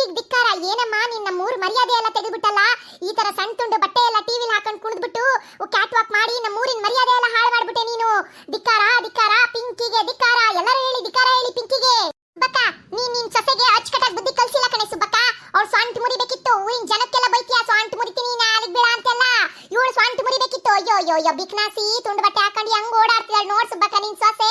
ಪಿಂಕಿಗ್ ಧಿಕ್ಕಾರ. ಏನಮ್ಮ, ನಿನ್ನ ಮೂರು ಮರ್ಯಾದೆ ಎಲ್ಲ ತೆಗೆದ್ಬಿಟ್ಟಲ್ಲ? ಈ ತರ ಸಣ್ಣ ತುಂಡು ಬಟ್ಟೆ ಎಲ್ಲ ಟಿವಿಲಿ ಹಾಕೊಂಡು ಕುಣಿದ್ಬಿಟ್ಟು ಕ್ಯಾಟ್ ವಾಕ್ ಮಾಡಿ ನಮ್ಮ ಮೂರಿನ ಮರ್ಯಾದೆ ಎಲ್ಲ ಹಾಳು ಮಾಡ್ಬಿಟ್ಟೆ ನೀನು. ಧಿಕ್ಕಾರ ಧಿಕ್ಕಾರ, ಪಿಂಕಿಗೆ ಧಿಕ್ಕಾರ. ಎಲ್ಲರೂ ಹೇಳಿ, ಧಿಕ್ಕಾರ ಹೇಳಿ ಪಿಂಕಿಗೆ. ಬಕ್ಕ ನೀನ್ ನಿನ್ ಸೊಸೆಗೆ ಅಚ್ಚುಕಟ್ಟಾಗಿ ಬುದ್ಧಿ ಕಲ್ಸಿಲ್ಲ ಕಣೆ ಸುಬ್ಬಕ್ಕ. ಅವ್ರ ಸ್ವಂಟ ಮುರಿಬೇಕಿತ್ತು ಊರಿನ ಜನಕ್ಕೆಲ್ಲ ಬೈತಿಯ, ಸ್ವಂಟ ಮುರಿತೀನಿ ನಾಲಿಗೆ ಬೀಳ ಅಂತೆಲ್ಲ. ಇವಳು ಸ್ವಂಟ ಮುರಿಬೇಕಿತ್ತು ಅಯ್ಯೋ ಅಯ್ಯೋ ಅಯ್ಯೋ ಬಿಕ್ನಾಸಿ ತುಂಡು ಬಟ್ಟೆ ಹಾಕೊಂಡು ಹೆಂಗ್ ಓಡಾಡ್ತಿದ್ದಾಳೆ ನೋಡ್ ಸುಬ್ಬಕ್ಕ ನಿನ್ ಸೊಸೆ.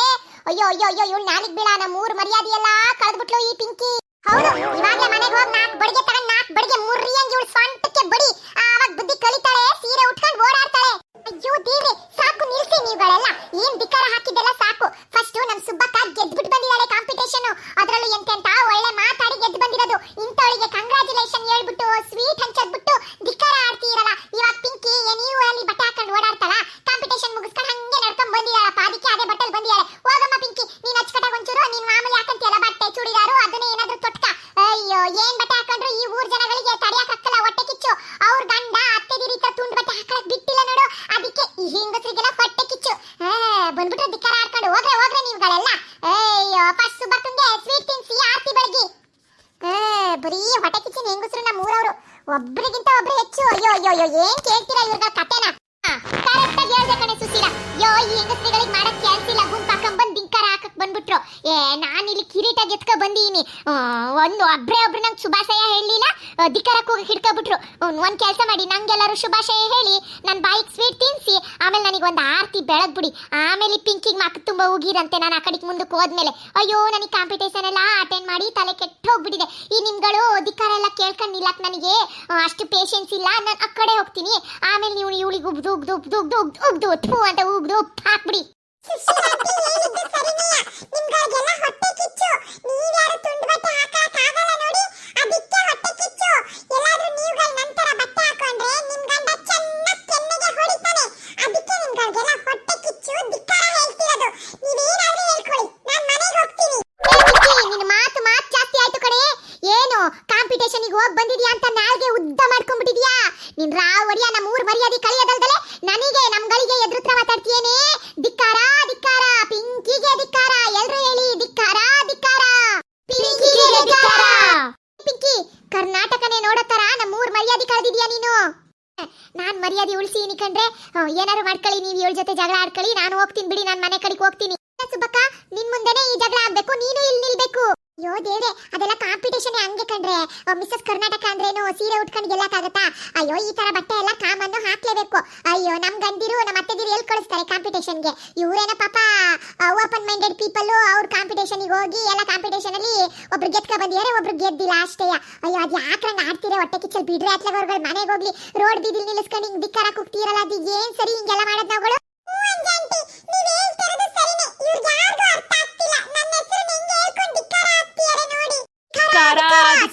ಅಯ್ಯೋ ಅಯ್ಯೋ ಅಯ್ಯೋ, ಇವಳು ನಾಲಿಗೆ ಬೀಳ ನಮ್ಮ ಮೂರು ಮರ್ಯಾದೆ ಎಲ್ಲ ಕಳೆದ್ಬಿಟ್ಲು ಈ ಪಿಂಕಿ. ಹೌದು ಇವಾಗ್ಲೇ ಮನೆಗೆ ಹೋಗಿ ನಾಲ್ಕು ಬಡಿಗೆ ತಗೊಂಡ್ ನಾಲ್ಕು ಬಡಿಗೆ ಮುರ್ರಿ ಹಂಗೆ ಇವಳು ಸ್ವಂಟಕ್ಕೆ ಬಡಿ ಆವಾಗ ಬುದ್ಧಿ ಕಲಿತಾಳೆ ಸೀರೆ ಉಟ್ಕೊಂಡು ಓಡಾಡ್ತಾಳೆ ಅಯ್ಯೋ ದೇವ್ರೆ ಸಾಕು ನಿಲ್ಸಿ ನೀವುಗಳೆಲ್ಲ ಏನ್ ಬಿಕಾರ ಹಾಕಿದ್ದೆಲ್ಲ ಸಾಕು ಫಸ್ಟ್ ನಮ್ ಸುಬ್ಬಕ್ಕ ಗೆದ್ಬಿಟ್ಟು ಬಂದಿದ್ದಾಳೆ ಕಾಂಪಿಟೇಷನ್ ಅದ್ರಲ್ಲೂ ಎಂತೆಂತ ಒಳ್ಳೆ ಮಾತಾಡಿ ಗೆದ್ದು ಬಂದಿರೋದು ಇಂಥವಳಿಗೆ ಕಂಗ್ರಾಚುಲೇಷನ್ ಹೇಳ್ಬಿಟ್ಟು ಸ್ವೀಟ್ ಹಂಚದ್ಬಿಟ್ಟು ಧಿಕ್ಕಾರ ಆಡ್ತೀರಲ್ಲ ಇವಾಗ ಪಿಂಕಿ ನೀವು ಅಲ್ಲಿ ಬಟ್ಟೆ ಹಾಕೊಂಡು ಓಡಾಡ್ತಾಳ ಕಾಂಪಿಟೇಷನ್ ಮುಗಿಸ್ಕೊಂಡು ಹಂಗೆ ನಡ್ಕೊಂಡ್ ಬಂದಿದ್ದಾಳಪ್ಪ ಅದಕ್ಕೆ ಅದೇ ಬಟ್ಟೆಲ್ ಬಂದಿದ್ದಾಳೆ ಹೋಗಮ್ಮ ಪಿಂಕಿ ನೀನ್ ಅಚ್ಚಕಟ್ಟಾಗಿ ಒಂಚೂರು ನೀನ್ ಮಾಮೂಲಿ ಹಾಕಂತೀಯಲ್ಲ ಬಟ್ಟೆ ಚೂಡಿದಾರು ಅದನ್ನೇ ಏನಾದ್ರೂ ತೊಟ್ಕ ಅಯ್ಯೋ ಏನ್ ಬಟ್ಟೆ ಹಾಕೊಂಡ್ರು ಈ ಊರ್ ಜನಗಳಿಗೆ ತಡಿಯಕ್ಕಾಗಲ್ಲ ಹೊಟ್ಟೆ ಕಿಚ್ಚು ಅವ್ರ ಗಂಡ ಅತ್ತೆ ದಿರಿ ತರ ತುಂಡು ಬಟ್ಟೆ ಹಾಕಕ್ ಬಿಟ್ಟಿಲ್ಲ ನೋಡು ಅದಕ್ಕೆ ಈ ಹೆಂಗಸರಿಗೆಲ್ಲ ಹೊಟ್ಟೆ ಕಿಚ್ಚು ಏ, ಬಂದ್ಬಿಟ್ರೆ ಧಿಕ್ಕಾರ ಆಡ್ಕೊಂಡು ಹೋಗ್ರೆ ಹೋಗ್ರೆ ನೀವುಗಳೆಲ್ಲ ಅಯ್ಯೋ ಫಸ್ಟ್ ಸುಬ್ಬಕ್ಕಂಗೆ ಸ್ವೀಟ್ ತಿನ್ಸಿ ಆರ್ತಿ ಬೆಳಗಿ ಏ, ಬರೀ ಹೊಟ್ಟೆ ಕಿಚ್ಚಿನ ಹೆಂಗಸರು ನಮ್ಮ ಊರವರು ಒಬ್ರಿಗಿಂತ ಒಬ್ರು ಹೆಚ್ಚು ಅಯ್ಯೋ ಅಯ್ಯೋ ಅಯ್ಯೋ, ಏನ್ ಕೇಳ್ತೀರಾ ಇವ್ರ ಕತೆನ? ಕರೆಕ್ಟ್ ಆಗಿ ಹೇಳ್ದೆ ಕಣೆ ಸುಶೀಲ. ಯೋ ಈ ಹೆಂಗಸ್ರಿಗಳಿಗೆ ಮಾಡಕ್ ಕೆಲ್ಸ ಇಲ್ಲ, ಗುಂಪ್. ಹಾಕಕ್ ಬಂದ್ಬಿಟ್ರು ಏ ನಾನ್ ಇಲ್ಲಿ ಕಿರೀಟ ಗೆತ್ಕ ಬಂದೀನಿ ಒಂದು ಒಬ್ರೇ ಒಬ್ರು ನಂಗೆ ಶುಭಾಶಯ ಹೇಳಲಿಲ್ಲ ಧಿಕ್ಕಾರಕ್ಕೆ ಹೋಗಿ ಹಿಡ್ಕೊಬಿಟ್ರು ಒಂದ್ ಕೆಲಸ ಮಾಡಿ ನಂಗೆಲ್ಲರೂ ಶುಭಾಶಯ ಹೇಳಿ ನನ್ನ ಬಾಯಿಗೆ ಸ್ವೀಟ್ ತಿನ್ಸಿ ಆಮೇಲೆ ನನಗೆ ಒಂದು ಆರತಿ ಬೆಳಗ್ಬಿಡಿ ಆಮೇಲೆ ಪಿಂಕಿಗೆ ಮಕ್ಕ ತುಂಬ ಹೋಗಿರಂತೆ ನಾನು ಆ ಕಡೆಗೆ ಮುಂದಕ್ಕೆ ಹೋದ್ಮೇಲೆ ಅಯ್ಯೋ ನನಗೆ ಕಾಂಪಿಟೇಷನ್ ಎಲ್ಲ ಅಟೆಂಡ್ ಮಾಡಿ ತಲೆ ಕೆಟ್ಟ ಹೋಗ್ಬಿಟ್ಟಿದೆ ಈ ನಿಮ್ಗಳು ಧಿಕ್ಕಾರ ಎಲ್ಲ ಕೇಳ್ಕೊಂಡು ನಿಲ್ಲಕ್ ನನಗೆ ಅಷ್ಟು ಪೇಷನ್ಸ್ ಇಲ್ಲ ನಾನು ಆ ಕಡೆ ಹೋಗ್ತೀನಿ ಆಮೇಲೆ ನೀವು ಇವಳಿಗೆ ಉಗ್ದು ಉಗ್ದು ಉಗ್ದು ಉಗ್ದು ಉಗ್ದು ಉಗ್ದು ಅಂತ ಉಗ್ದು ಉಪ್ಪು ಹಾಕ್ಬಿಡಿ ನಿಮ್ಗಳಿಗೆಲ್ಲ ಹೊಟ್ಟೆ ಕಿಚ್ಚು. ನೀವ್ಯಾರು ತುಂಡು ಬಟ್ಟೆ ಹಾಕಕ್ಕಾಗಲ್ಲ ನೋಡಿ ಅದಕ್ಕೆ ಹೊಟ್ಟೆ ಕಿಚ್ಚು ಎಲ್ಲಾದ್ರೂ ನೀವುಗಳು ನಂತರ ಬಟ್ಟೆ ಹಾಕೊಂಡ್ರೆ ನಿಮ್ ಗಂಡ ಚೆನ್ನಾಗಿ ಕೆನ್ನೆಗೆ ಹೊಡಿತಾನೆ ಅದಕ್ಕೆ ನಿಮ್ಗಳಿಗೆಲ್ಲ ಹೊಟ್ಟೆ ಕಿಚ್ಚು ಧಿಕ್ಕಾರ ಹೇಳ್ತಿರೋದು ನೀವೇನಾದ್ರೂ ಹೇಳ್ಕೊಳ್ಳಿ ನಾನ್ ಮನೆಗೆ ಹೋಗ್ತೀನಿ ನಿನ್ನ ಮಾತು ಮಾತು ಜಾಸ್ತಿ ಆಯ್ತು ಕಣೆ ಏನು ಕಾಂಪಿಟೇಷನ್ಗೆ ಹೋಗಿ ಬಂದಿದ್ಯಾ ಅಂತ ನಾಲ್ಗೆ ಉದ್ದ ಮಾಡ್ಕೊಂಡ್ಬಿಟ್ಟಿದ್ಯಾ ನಿನ್ ರಾವ್ ಒಡಿಯ ನಮ್ಮ ಊರ್ ಮರ್ಯಾದೆ ಕಳಿಯೋದಲ್ದಲೆ ನನಗೆ ನಮ್ಗಳಿಗೆ ಎದುರುತ್ರ ಮಾತಾಡ್ತೀಯೇನೆ ಧಿಕ್ಕಾರ ಧಿಕ್ಕಾರ ಪಿಂಕಿಗೆ ಧಿಕ್ಕಾರ ಎಲ್ರು ಹೇಳಿ ಧಿಕ್ಕಾರ ಧಿಕ್ಕಾರ ಪಿಂಕಿಗೆ ಧಿಕ್ಕಾರ ಪಿಂಕಿ ಕರ್ನಾಟಕನೇ ನೋಡತ್ತಾರ ನಮ್ಮ ಊರ್ ಮರ್ಯಾದೆ ಕಳೆದಿದ್ಯಾ ನೀನು ನಾನ್ ಮರ್ಯಾದೆ ಉಳಿಸಿ ಕಂಡ್ರೆ ಏನಾರು ಮಾಡ್ಕೊಳ್ಳಿ, ನೀವು ಇವಳ ಜೊತೆ ಜಗಳ ಆಡ್ಕೊಳ್ಳಿ. ನಾನು ಹೋಗ್ತೀನಿ ಬಿಡಿ, ನಾನು ಮನೆ ಕಡೆಗೆ ಹೋಗ್ತೀನಿ. ಸುಬ್ಬಕ್ಕ, ನಿನ್ ಮುಂದೆನೆ ಈ ಜಗಳ ಆಗ್ಬೇಕು, ನೀನು ಇಲ್ಲಿ ನಿಲ್ಬೇಕು. ಅಯ್ಯೋ ದೇವ್ರೆ, ಅದೆಲ್ಲ ಹಂಗೆ ಕಂಡ್ರೆ ಮಿಸ್ಸಸ್ ಕರ್ನಾಟಕ ಅಂದ್ರೇನು? ಸೀರೆ ಉಟ್ಕೊಂಡು ಗೆಲ್ಲಕ್ಕಾಗತ್ತಾ? ಅಯ್ಯೋ, ಈ ತರ ಬಟ್ಟೆ ಎಲ್ಲ ಕಾಮನ್ನು ಹಾಕ್ಲೇಬೇಕು. ಅಯ್ಯೋ, ನಮ್ ಗಂಡಿರು ನಮ್ಮ ಅತ್ತೆದಿರು ಎಲ್ಲಿ ಕಳಿಸ್ತಾರೆ ಕಾಂಪಿಟೇಷನ್ಗೆ ಇವರೇನ ಪಾಪ ಓಪನ್ ಮೈಂಡೆಡ್ ಪೀಪಲ್ ಅವ್ರ ಕಾಂಪಿಟೇಷನ್ಗೆ ಹೋಗಿ ಎಲ್ಲ ಕಾಂಪಿಟೇಷನ್ ಅಲ್ಲಿ ಒಬ್ರು ಗೆದ್ಕ ಬಂದಿದ್ದಾರೆ ಒಬ್ರು ಗೆದ್ದಿಲ್ಲ ಅಷ್ಟೇ. ಅಯ್ಯೋ, ಅದು ಯಾಕ್ರಂಗ್ ಆಡ್ತೀರ ಹೊಟ್ಟೆ ಕಿಚ್ಚಲ್? ಬಿಡ್ರಿ ಅತ್ಲಗವ್ರುಗಳು ಮನೆಗೆ ಹೋಗ್ಲಿ. ರೋಡ್ ಬೀದಿಲ್ ನಿಲ್ಲಿಸ್ಕೊಂಡು ಹಿಂಗ್ ಬಿಕ್ಕಾರ ಕೂಗ್ತೀರಲ್ಲ, ಅದು ಏನ್ ಸರಿ ಹಿಂಗೆಲ್ಲ ಮಾಡೋದ್ ನಾವುಗಳು?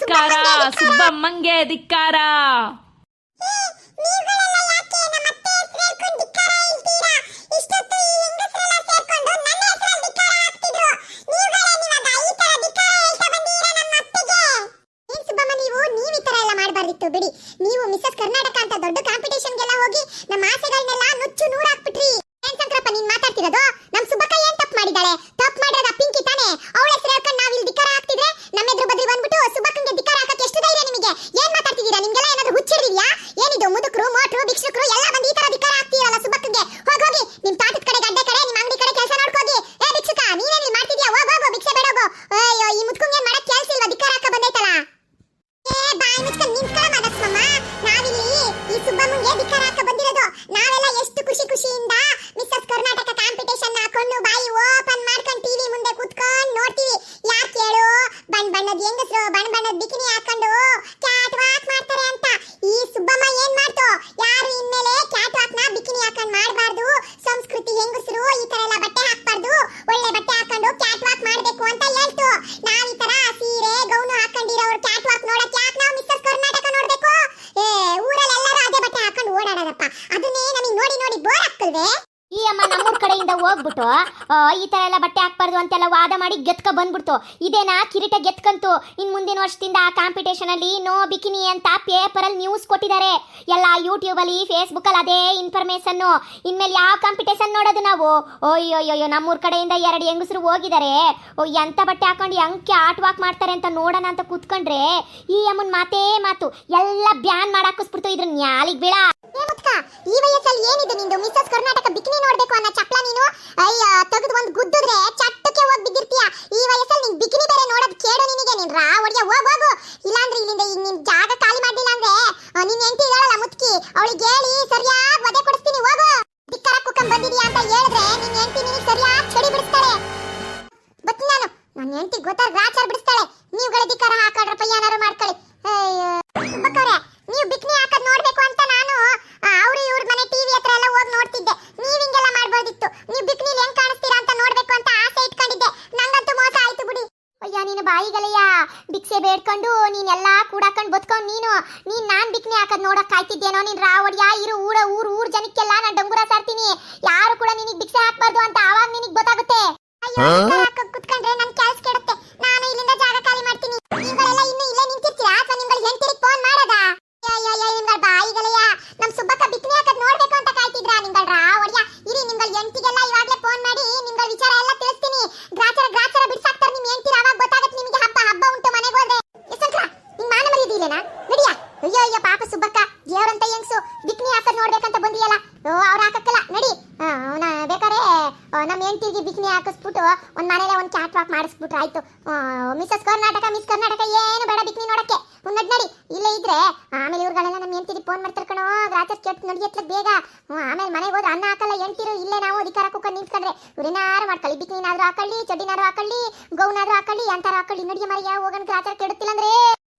ಧಿಕ್ಕಾರ ಸುಬ್ಬಮ್ಮಂಗೆ ಧಿಕ್ಕಾರ. ಬಿಡಿ. ನೀವು ಮಿಸಸ್ ಕರ್ನಾಟಕ ಅಂತ ದೊಡ್ಡ ಕಾಂಪಿಟೇಷನ್ಗೆಲ್ಲ ಹೋಗಿ ನಮ್ಮ ಆಸೆಗಳನ್ನೆಲ್ಲ ನುಚ್ಚು ಏನ್ ಸಂಕ್ರಪ್ಪ ನೀನ್ ಮಾತಾಡ್ತಿರೋದು? ನಮ್ ಸುಬ್ಬಕ್ಕ ಏನ್ ತಪ್ಪು ಮಾಡಿದಾಳೆ ತಪ್ಪು ಮಾಡಿರೋದ ಪಿಂಕಿ ತಾನೆ? ಅವಳ ಹೆಸರು ಹೇಳ್ಕೊಂಡು ನಾವ್ ಎದುರು ಬದ್ರಿ ಬಂದ್ಬಿಟ್ಟು ಸುಬ್ಬಕ್ಕಂಗೆ ಧಿಕ್ಕಾರ ಅದನ್ನೇ ನಮಗೆ ನೋಡಿ ನೋಡಿ ಬೋರ್ ಆಗ್ತಲ್ವೇ ಈ ಅಮ್ಮ ನಮ್ಮೂರ್ ಕಡೆಯಿಂದ ಹೋಗ್ಬಿಟ್ಟು ಈ ತರ ಎಲ್ಲ ಬಟ್ಟೆ ಹಾಕ್ಬಾರ್ದು ಅಂತೆಲ್ಲ ವಾದ ಮಾಡಿ ಗೆತ್ಕ ಬಂದ್ಬಿಡ್ತು. ಇದೇನಾ ಕಿರೀಟ ಗೆತ್ಕಂತು? ಇನ್ ಮುಂದಿನ ವರ್ಷದಿಂದ ಆ ಕಾಂಪಿಟೇಷನ್ ಅಲ್ಲಿ ನೋ ಬಿಕಿನಿ ಅಂತ ಪೇಪರ್ ಅಲ್ಲಿ ನ್ಯೂಸ್ ಕೊಟ್ಟಿದ್ದಾರೆ. ಎಲ್ಲ ಯೂಟ್ಯೂಬ್ ಅಲ್ಲಿ ಫೇಸ್ಬುಕ್ ಅಲ್ಲಿ ಅದೇ ಇನ್ಫಾರ್ಮೇಶನ್ ಇನ್ಮೇಲೆ ಯಾವ ಕಾಂಪಿಟೇಷನ್ ನೋಡೋದು ನಾವು? ಅಯ್ಯೋ ನಮ್ಮೂರ್ ಕಡೆಯಿಂದ ಎರಡು ಹೆಂಗಸರು ಹೋಗಿದ್ದಾರೆ. ಓ, ಎಂತ ಬಟ್ಟೆ ಹಾಕೊಂಡು ಅಂಕೆ ಆಟ ವಾಕ್ ಮಾಡ್ತಾರೆ ಅಂತ ನೋಡೋಣ ಅಂತ ಕುತ್ಕೊಂಡ್ರೆ ಈ ಅಮ್ಮನ್ ಮಾತೇ ಮಾತು. ಎಲ್ಲ ಬ್ಯಾನ್ ಮಾಡಾಕಿಸ್ಬಿಡ್ತು ಇದ್ರ ನ್ಯಾಲಿಗ್ ಬೀಳ. ಈ ವಯಸ್ಸಲ್ಲಿ ಏನಿದೆ ನಿಂದು? ಮಿಸ್ಸಸ್ ಕರ್ನಾಟಕ ಬಿಕಿನಿ ನೋಡ್ಬೇಕು ಅನ್ನೋ ಚಪ್ಲ ನೀನು? ಅಯ್ಯ, ತೆಗೆದು ಒಂದು ಗುದ್ದಿದ್ರೆ ಚಟ್ಟಕ್ಕೆ ಹೋಗಿ ಬಿದ್ದಿರ್ತೀಯ? ಈ ವಯಸ್ಸಲ್ಲಿ ನಿನ್ ಬಿಕಿನಿ ಬೇರೆ ನೋಡೋದು ಕೇಡು ನಿನಗೆ. ನೀನ್ ರಾ, ಒಡಿಯ, ಹೋಗ್, ಹೋಗು. ಇಲ್ಲಾಂದ್ರೆ ಇಲ್ಲಿಂದ ಈಗ ನಿನ್ ಜಾಗ ಖಾಲಿ ಮಾಡ್ಲಿಲ್ಲ ಅಂದ್ರೆ ನಿನ್ ಹೆಂಡತಿ ಇದಾಳಲ್ಲ ಮುತ್ಕಿ, ಅವಳಿಗೆ ಹೇಳಿ, ಸರಿಯಾಗಿ ವಧೆ ಕೊಡಿಸ್ತೀನಿ, ಹೋಗು. ಧಿಕ್ಕಾರ ಕುಕ್ಕಂ ಬಂದಿದ್ಯಾ ಅಂತ ಹೇಳಿದ್ರೆ ನಿನ್ ಹೆಂಡತಿ ನಿನಗೆ ಸರಿಯಾಗಿ ಚಡಿ ಬಿಡಿಸ್ತಾಳೆ. ಬತ್ತೀನಿ ನಾನು? ನನ್ನ ಹೆಂಡತಿ ಗೊತ್ತಾಗ ಗ್ರಾಚಾರ ಬಿಡಿಸ್ತಾಳೆ. ನೀವುಗಳೇ ಧಿಕ್ಕಾರ ಹಾಕಾಡ್ರಪ್ಪ ಏನಾರು ಮಾಡ್ಕೊಳ್ಳಿ. ಅಯ್ಯೋ. ಸುಬ್ಬಕ್ಕವ್ರೆ ನೀವು ಬಿಕ್ನಿ ಹಾಕೋದ್ ನೋಡ್ಬೇಕು ಅಂತ ನಾನು ಅವ್ರು ಇವ್ರ ಮನೆ ಟಿವಿ ಹತ್ರ ಎಲ್ಲ ಹೋಗಿ ನೋಡ್ತಿದ್ದೆ ನೀವ್ ಹಿಂಗೆಲ್ಲ ಮಾಡ್ಬೋದಿತ್ತು ನೀವು ಬಿಕ್ನಿಲಿ ಹೆಂಗ್ ಕಾಣಿಸ್ತೀರಾ ಅಂತ ನೋಡ್ಬೇಕು ಅಂತ ಆಸೆ ಇಟ್ಕೊಂಡಿದ್ದೆ ನಂಗಂತೂ ಮೋಸ ಆಯ್ತು ಬಿಡಿ ಬಾಯಿಗಳೆಯ ಭಿಕ್ಷೆ ಬೇಡ್ಕೊಂಡು ನೀನೆಲ್ಲ ಕೂಡಾಕೊಂಡು ಬದ್ಕೊಂಡು ನೀನು. ನೀನ್ ನಾನ್ ಬಿಕ್ನೆ ಹಾಕದ್ ನೋಡಕ್ ಕಾಯ್ತಿದ್ದೇನೋ ನೀನ್ ರಾವಡಿಯ ಇರು ಊರ ಊರ್ ಊರ್ ಜನಕ್ಕೆಲ್ಲ ನಾನ್ ಡಂಗುರ ಸಾರ್ತೀನಿ. ಯಾರು ಕೂಡ ನಿನಗ್ ಭಿಕ್ಷೆ ಹಾಕ್ಬಾರ್ದು ಅಂತ ಆವಾಗ ನಿನಗ್ ಗೊತ್ತಾಗುತ್ತೆ. ಕುತ್ಕೊಂಡ್ರೆ ನನ್ ಕೆಲ್ಸ ಅಯ್ಯೋ, ಪಾಪ ಸುಬ್ಬಕ್ಕ, ದೇವರಂತ ಹೆಂಗ್ಸು? ಬಿಕ್ನಿ ಹಾಕದ್ ನೋಡ್ಬೇಕಂತ ಬಂದಿಯಲ್ಲ? ಓ, ಅವ್ರ ಹಾಕಕ್ಕಲ್ಲ, ನಡಿ. ಅವನ ಬೇಕಾರೆ ನಮ್ಮ ಹೆಂಡತಿಗೆ ಬಿಕ್ನಿ ಹಾಕಿಸ್ಬಿಟ್ಟು ಒಂದ್ ಮನೇಲೆ ಒಂದ್ ಕ್ಯಾಟ್ ವಾಕ್ ಮಾಡಿಸ್ಬಿಟ್ರೆ, ಆಯ್ತು. ಮಿಸಸ್ ಕರ್ನಾಟಕ ಮಿಸ್ ಕರ್ನಾಟಕ, ಏನು ಬೇಡ ಬಿಕ್ನಿ ನೋಡಕ್ಕೆ. ಮುನ್ನಡ್ ನಡಿ ಇಲ್ಲೇ ಇದ್ರೆ, ಆಮೇಲೆ ಇವ್ರುಗಳೆಲ್ಲ ನಮ್ಮ ಹೆಂಡತಿ ಫೋನ್ ಮಾಡ್ತಾರೆ ಕಣೋ ಗ್ರಾಚರ್ ಕೆಟ್ಟು ನಡಿಯತ್ಲ ಬೇಗ. ಆಮೇಲೆ ಮನೆಗೆ ಹೋದ್ರೆ ಅನ್ನ ಹಾಕಲ್ಲ, ಹೆಂಡ್ತಿರು, ಇಲ್ಲೇ ನಾವು ಅಧಿಕಾರ ಕುಕ್ಕ ನಿಂತ್ಕೊಂಡ್ರೆ. ಇವ್ರೇನಾರು ಮಾಡ್ಕೊಳ್ಳಿ, ಬಿಕ್ನಿನಾದ್ರೂ ಹಾಕೊಳ್ಳಿ ಚಡ್ಡಿನಾರು ಹಾಕೊಳ್ಳಿ, ಗೌನಾದ್ರು ಹಾಕೊಳ್ಳಿ ಅಂತಾರ ಹಾಕೊಳ್ಳಿ ನಡಿಯ ಮರಿಯ ಹೋಗೋಣ ಗ್ರಾಚರ್ ಕೆಡುತ್ತಿಲ್ಲ ಅಂದ್ರೆ?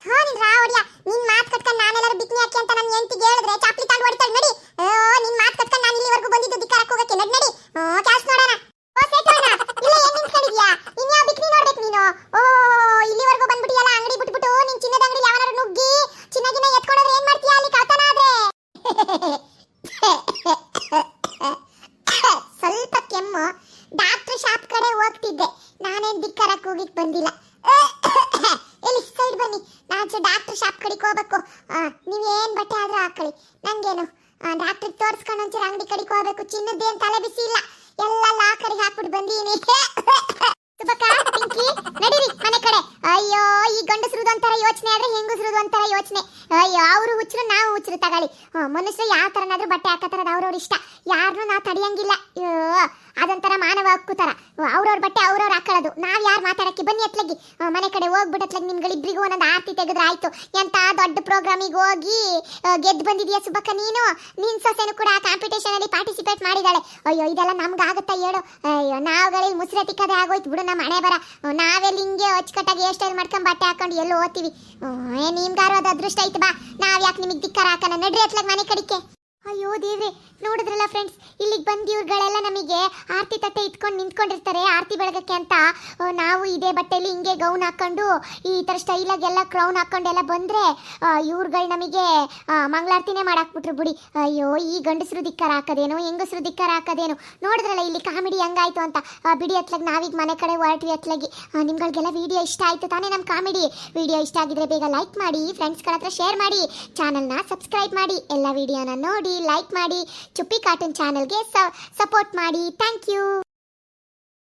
ಹಾ, ನಿನ್ ರಾವಡಿಯ ನಿನ್ ಮಾತ್ ಕಟ್ಕೊಂಡ್ ನಾನೆಲ್ಲರೂ ಬಿಕ್ನಿ ಹಾಕಿ ಅಂತ ನನ್ನ ಹೆಂಡತಿಗೆ ಹೇಳಿದ್ರೆ ಚಾಪ್ಲಿ ತಂದು ಹೊಡಿತಾಳೆ ನಡಿ ಓ ನಿನ್ ಮಾತ್ ಕಟ್ಕೊಂಡ್ ನಾನು ಇಲ್ಲಿವರೆಗೂ ಬಂದಿದ್ದು ಧಿಕ್ಕಾರಕ್ಕೆ ಹೋಗಕ್ಕೆ ನಡಿ ನಡಿ ಓ ಕ್ಯಾಸ್ ನೋಡೋಣ ಓ ಸೇಟವನ ಇಲ್ಲ ಏನ್ ನಿಂತ್ಕೊಂಡಿದ್ಯಾ ಇನ್ಯಾವ ಬಿಕ್ನಿ ನೋಡ್ಬೇಕು ನೀನು ಓ ಇಲ್ಲಿವರೆಗೂ ಬಂದ್ಬಿಟ್ಟಿಯಲ್ಲ ಅಂಗಡಿ ಬಿಟ್ಬಿಟ್ಟು ನಿನ್ ಚಿನ್ನದ ಅಂಗಡಿ ಯಾವನಾರು ನುಗ್ಗಿ ಚಿನ್ನ ಗಿನ್ನ ಎತ್ಕೊಂಡ್ರೆ ಏನ್ ಮಾಡ್ತೀಯಾ ಅಲ್ಲಿ ಕಳ್ತನ ಆದ್ರೆ ಸ್ವಲ್ಪ ಕೆಮ್ಮು ಡಾಕ್ಟರ್ ಶಾಪ್ ಕಡೆ ಹೋಗ್ತಿದ್ದೆ ನಾನೇನ್ ಧಿಕ್ಕಾರಕ್ಕೆ ಹೋಗಿಕ್ ಬಂದಿಲ್ಲ ಎಲ್ಲಿ ಸೈಡ್ ಬನ್ನಿ ನಾನು ಡಾಕ್ಟರ್ ಶಾಪ್ ಕಡೆಗೆ ಹೋಗ್ಬೇಕು ಆ, ನೀವೇನ್ ಬಟ್ಟೆ ಆದ್ರೂ ಹಾಕೊಳ್ಳಿ ನಂಗೇನು ಡಾಕ್ಟ್ರಿಗೆ ತೋರಿಸ್ಕೊಂಡು ಒಂಚೂರು ಅಂಗಡಿ ಕಡೆಗೆ ಹೋಗ್ಬೇಕು. ಚಿನ್ನದ್ದೇನು ತಲೆ ಬಿಸಿ ಇಲ್ಲ. ಎಲ್ಲ ಲಾಕರಿಗೆ ಹಾಕ್ಬಿಟ್ಟು ಬಂದೀನಿ. ಸುಬಕ್ಕ ಪಿಂಕಿ ನಡೀರಿ ಮನೆ ಕಡೆ. ಅಯ್ಯೋ ಈ ಗಂಡಸ್ರದ್ದು ಒಂಥರ ಯೋಚನೆ ಆದ್ರೆ ಹೆಂಗಸ್ರದ್ದು ಒಂಥರ ಯೋಚನೆ. ಅಯ್ಯೋ ಅವರು ಹುಚ್ಚರು ನಾವು ಹುಚ್ಚರು ತಗೊಳ್ಳಿ. ಹ್ಮ್, ಮನುಷ್ಯರು ಯಾವ ತರನಾದ್ರೂ ಬಟ್ಟೆ ಹಾಕತಾರದ ಅವ್ರವ್ರ ಇಷ್ಟ. ಯಾರನ್ನೂ ನಾವು ತಡೆಯಂಗಿಲ್ಲ. ಅಯ್ಯೋ ಅದೊಂಥರ ಮಾನವ ಹಕ್ಕು ಥರ ಅವ್ರವ್ರ ಬಟ್ಟೆ ಅವ್ರವ್ರು ಹಾಕೊಳ್ಳೋದು. ನಾವು ಯಾರು ಮಾತಾಡೋಕ್ಕೆ? ಬನ್ನಿ ಅತ್ಲಗಿ ಮನೆ ಕಡೆ ಹೋಗ್ಬಿಡತ್ಲಗಿ ನಿಮ್ಗಳಿಬ್ಬರಿಗೂ ಒಂದೊಂದು ಆರತಿ ತೆಗೆದ್ರೆ ಆಯ್ತು. ಎಂಥ ದೊಡ್ಡ ಪ್ರೋಗ್ರಾಮಿಗೆ ಹೋಗಿ ಗೆದ್ದು ಬಂದಿದ್ಯಾ ಸುಬ್ಬಕ್ಕ ನೀನು? ನಿನ್ ಸೊಸೆನು ಕೂಡ ಕಾಂಪಿಟೇಷನ್ ಅಲ್ಲಿ ಪಾರ್ಟಿಸಿಪೇಟ್ ಮಾಡಿದ್ದಾಳೆ ಅಯ್ಯೋ, ಇದೆಲ್ಲ ನಮ್ಗೆ ಆಗುತ್ತಾ ಹೇಳು. ಅಯ್ಯೋ ನಾವುಗಳಲ್ಲಿ ಮುಸ್ರೆ ತಿಕ್ಕದೆ ಆಗೋಯ್ತು. ಬಿಡು ನಮ್ಮ ಮನೆ ಬರ. ನಾವೆಲ್ಲ ಹಿಂಗೆ ಅಚ್ಚುಕಟ್ಟಾಗಿ ಹೇರ್ ಸ್ಟೈಲ್ ಮಾಡ್ಕೊಂಡು ಬಟ್ಟೆ ಹಾಕೊಂಡು ಎಲ್ಲೋ ಓದ್ತೀವಿ. ನಿಮ್ಗಾರು ಅದು ಅದೃಷ್ಟ ಆಯ್ತು ಬಾ. ನಾವು ಯಾಕೆ ನಿಮಗೆ ದಿಕ್ಕಾರ ಹಾಕೋಣ? ನಡ್ರಿ ಅತ್ಲಾಗ ಮನೆ ಕಡಿಕೆ. ಅಯ್ಯೋ ದೇವ್ರೆ, ನೋಡಿದ್ರಲ್ಲ ಫ್ರೆಂಡ್ಸ್ ಇಲ್ಲಿಗೆ ಬಂದು ಇವ್ರುಗಳೆಲ್ಲ ನಮಗೆ ಆರತಿ ತಟ್ಟೆ ಇಟ್ಕೊಂಡು ನಿಂತ್ಕೊಂಡಿರ್ತಾರೆ ಆರತಿ ಬೆಳಗಕ್ಕೆ ಅಂತ. ನಾವು ಇದೇ ಬಟ್ಟೆಲಿ ಹಿಂಗೆ ಗೌನ್ ಹಾಕೊಂಡು, ಈ ಥರ ಸ್ಟೈಲಾಗೆಲ್ಲ ಕ್ರೌನ್ ಹಾಕೊಂಡೆಲ್ಲ ಬಂದರೆ ಇವ್ರುಗಳು ನಮಗೆ ಮಂಗಳಾರತಿನೇ ಮಾಡಾಕ್ಬಿಟ್ರು ಬಿಡಿ. ಅಯ್ಯೋ, ಈ ಗಂಡಸರು ದಿಕ್ಕಾರ ಹಾಕೋದೇನು, ಹೆಂಗಸರು ದಿಕ್ಕಾರ ಹಾಕೋದೇನು. ನೋಡಿದ್ರಲ್ಲ ಇಲ್ಲಿ ಕಾಮಿಡಿ ಹೆಂಗಾಯ್ತು ಅಂತ. ಬಿಡಿ ಅತ್ಲಾಗ, ನಾವೀಗ ಮನೆ ಕಡೆ ಹೊರಟಿ ಅತ್ಲಾಗಿ. ನಿಮ್ಗಳಿಗೆಲ್ಲ ವಿಡಿಯೋ ಇಷ್ಟ ಆಯ್ತು ತಾನೇ ನಮ್ಮ ಕಾಮಿಡಿ. ವಿಡಿಯೋ ಇಷ್ಟ ಆಗಿದ್ರೆ ಬೇಗ ಲೈಕ್ ಮಾಡಿ ಫ್ರೆಂಡ್ಸ್ಗಳ ಹತ್ರ ಶೇರ್ ಮಾಡಿ ಚಾನಲ್ನ ಸಬ್ಸ್ಕ್ರೈಬ್ ಮಾಡಿ, ಎಲ್ಲ ವಿಡಿಯೋನ ನೋಡಿ. ಲೈಕ್ ಮಾಡಿ ಚುಪ್ಪಿ ಕಾರ್ಟೂನ್ ಚಾನಲ್ಗೆ ಸಪೋರ್ಟ್ ಮಾಡಿ. Thank you